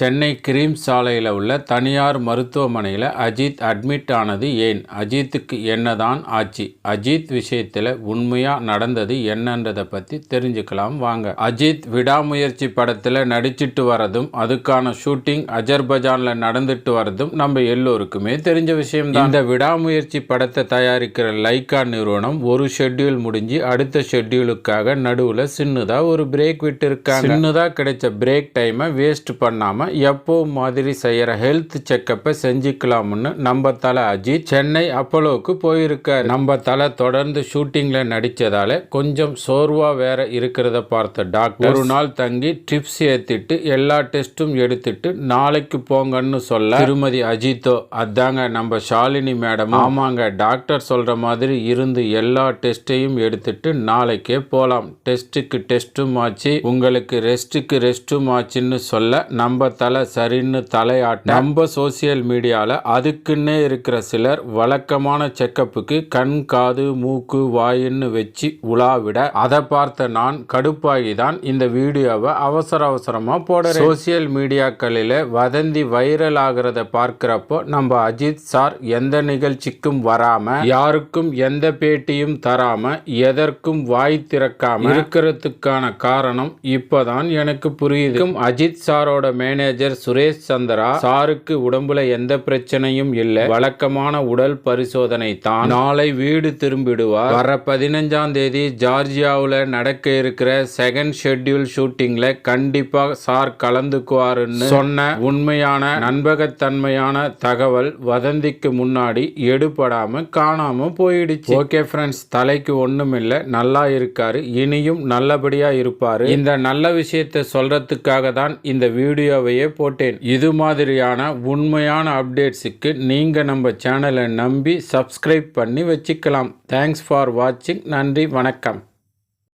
Chennai cream சாலையில் உள்ள தனியார் மருத்துவமனையில் அஜித் அட்மிட் ஆனது ஏன்? அஜித்துக்கு என்னதான் ஆச்சு? அஜித் விஷயத்தில் உண்மையாக நடந்தது என்னன்றதை பற்றி தெரிஞ்சுக்கலாம் வாங்க. அஜித் விடாமுயற்சி படத்தில் நடிச்சிட்டு வரதும் அதுக்கான ஷூட்டிங் அஜர்பஜானில் நடந்துட்டு வரதும் நம்ம எல்லோருக்குமே தெரிஞ்ச விஷயம் தான் இந்த விடாமுயற்சி படத்தை தயாரிக்கிற லைக்கா நிறுவனம் ஒரு ஷெட்யூல் முடிஞ்சு அடுத்த ஷெட்யூலுக்காக நடுவில் சின்னதாக ஒரு பிரேக் விட்டு இருக்காங்க சின்னதாக கிடைச்ச பிரேக் டைமை வேஸ்ட் பண்ணாமல் எப்போ மாதிரி செய்கிற ஹெல்த் செக்கப்பை செஞ்சுக்கலாம்னு நம்ம தலை அஜித் சென்னை அப்போலோவுக்கு போயிருக்காரு. நம்ம தலை தொடர்ந்து ஷூட்டிங்கில் நடித்ததால கொஞ்சம் சோர்வாக வேற இருக்கிறத பார்த்த டாக்டர் ஒரு நாள் தங்கி ட்ரிப்ஸ் ஏற்றிட்டு எல்லா டெஸ்ட்டும் எடுத்துட்டு நாளைக்கு போங்கன்னு சொல்ல திருமதி அஜித்தோ அதாங்க நம்ம ஷாலினி மேடம் ஆமாங்க டாக்டர் சொல்கிற மாதிரி இருந்து எல்லா டெஸ்ட்டையும் எடுத்துட்டு நாளைக்கே போகலாம் டெஸ்ட்டுக்கு டெஸ்ட்டும் ஆச்சு உங்களுக்கு ரெஸ்ட்டுக்கு ரெஸ்ட்டும் ஆச்சுன்னு சொல்ல நம்ம தலை சரின்னு தலையாட்ட நம்ம சோசியல் மீடியாவில் அதுக்குன்னே இருக்கிற சிலர் வழக்கமான செக்கப்புக்கு கண் காது மூக்கு வாயின்னு வச்சு உலாவிட அதை பார்த்த நான் கடுப்பாகி தான் இந்த வீடியோவை அவசர அவசரமாக போடுறேன். சோசியல் மீடியாக்களில் வதந்தி வைரல் ஆகிறத பார்க்குறப்போ நம்ம அஜித் சார் எந்த நிகழ்ச்சிக்கும் வராமல் யாருக்கும் எந்த பேட்டியும் தராமல் எதற்கும் வாய் திறக்காமல் இருக்கிறதுக்கான காரணம் இப்போதான் எனக்கு புரியுது. அஜித் சாரோட மேனேஜர் சுரேஷ் சந்திரா சாருக்கு உடம்புல எந்த பிரச்சனையும் இல்லை வழக்கமான உடல் பரிசோதனை தான். நாளை வீடு திரும்பிடுவார். வர பதினஞ்சாம் தேதி ஜார்ஜியாவில் நடக்க இருக்கிற செகண்ட் ஷெட்யூல் ஷூட்டிங்ல கண்டிப்பா சார் கலந்துக்குவாருன்னு சொன்ன உண்மையான நண்பகத்தன்மையான தகவல் வதந்திக்கு முன்னாடி எடுபடாம காணாம போயிடுச்சு. ஓகே ஃப்ரெண்ட்ஸ் தலைக்கு ஒண்ணும் இல்லை நல்லா இருக்காரு இனியும் நல்லபடியா இருப்பாரு. இந்த நல்ல விஷயத்தை சொல்றதுக்காக தான் இந்த வீடியோவை வீடியோவையே போட்டேன். இது மாதிரியான உண்மையான அப்டேட்ஸுக்கு நீங்கள் நம்ம சேனலை நம்பி சப்ஸ்கிரைப் பண்ணி வச்சுக்கலாம். தேங்க்ஸ் ஃபார் வாட்சிங் நன்றி. வணக்கம்.